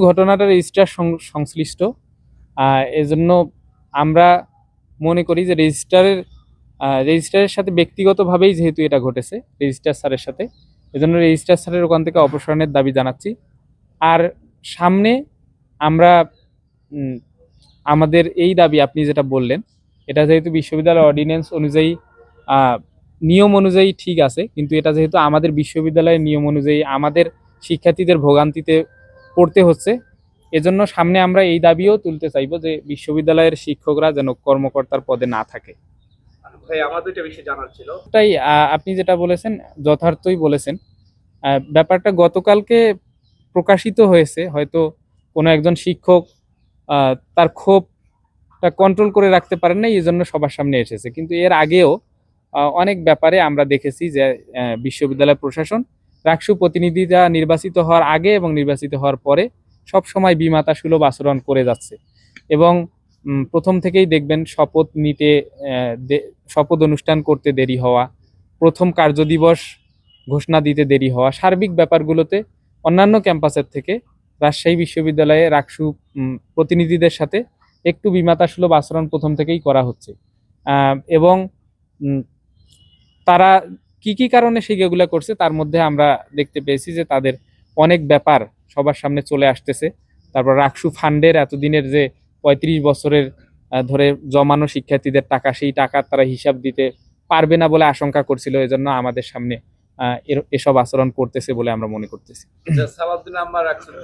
ঘটনাটা রেজিস্ট্রার সংশ্লিষ্ট। এজন্য আমরা মনে করি যে রেজিস্ট্রারের রেজিস্ট্রারের সাথে ব্যক্তিগতভাবেই যেহেতু এটা ঘটেছে রেজিস্ট্রার স্যারের সাথে, এজন্য রেজিস্ট্রার স্যারের ওখান থেকে অপসারণের দাবি জানাচ্ছি। আর সামনে আমরা আমাদের এই দাবি আপনি যেটা বললেন, এটা যেহেতু বিশ্ববিদ্যালয় অর্ডিন্যান্স অনুযায়ী নিয়ম অনুযায়ী ঠিক আছে, কিন্তু এটা যেহেতু আমাদের বিশ্ববিদ্যালয়ের নিয়ম অনুযায়ী আমাদের শিক্ষার্থীদের ভোগান্তিতে পড়তে হচ্ছে। এজন্য সামনে আমরা এই দাবিও তুলতে চাইব যে বিশ্ববিদ্যালয়ের শিক্ষকরা যেন কর্মকর্তার পদে না থাকে। ছিল। তাই আপনি যেটা বলেছেন যথার্থই বলেছেন। ব্যাপারটা গতকালকে প্রকাশিত হয়েছে হয়তো কোনো একজন শিক্ষক আহ, তার ক্ষোভটা কন্ট্রোল করে রাখতে পারেন না এই জন্য সবার সামনে এসেছে। কিন্তু এর আগেও অনেক ব্যাপারে আমরা দেখেছি যে বিশ্ববিদ্যালয় প্রশাসন রাকসু প্রতিনিধিরা নির্বাচিত হওয়ার আগে এবং নির্বাচিত হওয়ার পরে সব সময় বিমাতা সুলভ আচরণ করে যাচ্ছে। এবং প্রথম থেকেই দেখবেন শপথ নিতে শপথ অনুষ্ঠান করতে দেরি হওয়া, প্রথম কার্যদিবস ঘোষণা দিতে দেরি হওয়া, সার্বিক ব্যাপারগুলোতে অন্যান্য ক্যাম্পাসের থেকে রাজশাহী বিশ্ববিদ্যালয়ে রাকসু প্রতিনিধিদের সাথে একটু বিমাতা সুলভ আচরণ প্রথম থেকেই করা হচ্ছে। এবং তারা কি কি কারণে সেগুলো করছে তার মধ্যে আমরা দেখতে পেয়েছি যে তাদের অনেক ব্যাপার সবার সামনে চলে আসতেছে। তারপর রাকসু ফান্ডের এতদিনের যে পঁয়ত্রিশ বছরের ধরে জমানো শিক্ষার্থীদের টাকা, সেই টাকা তারা হিসাব দিতে পারবে না বলে আশঙ্কা করছিল। এজন্য আমাদের সামনে এসব আচরণ করতেছে বলে আমরা মনে করতেছি। রাখছেন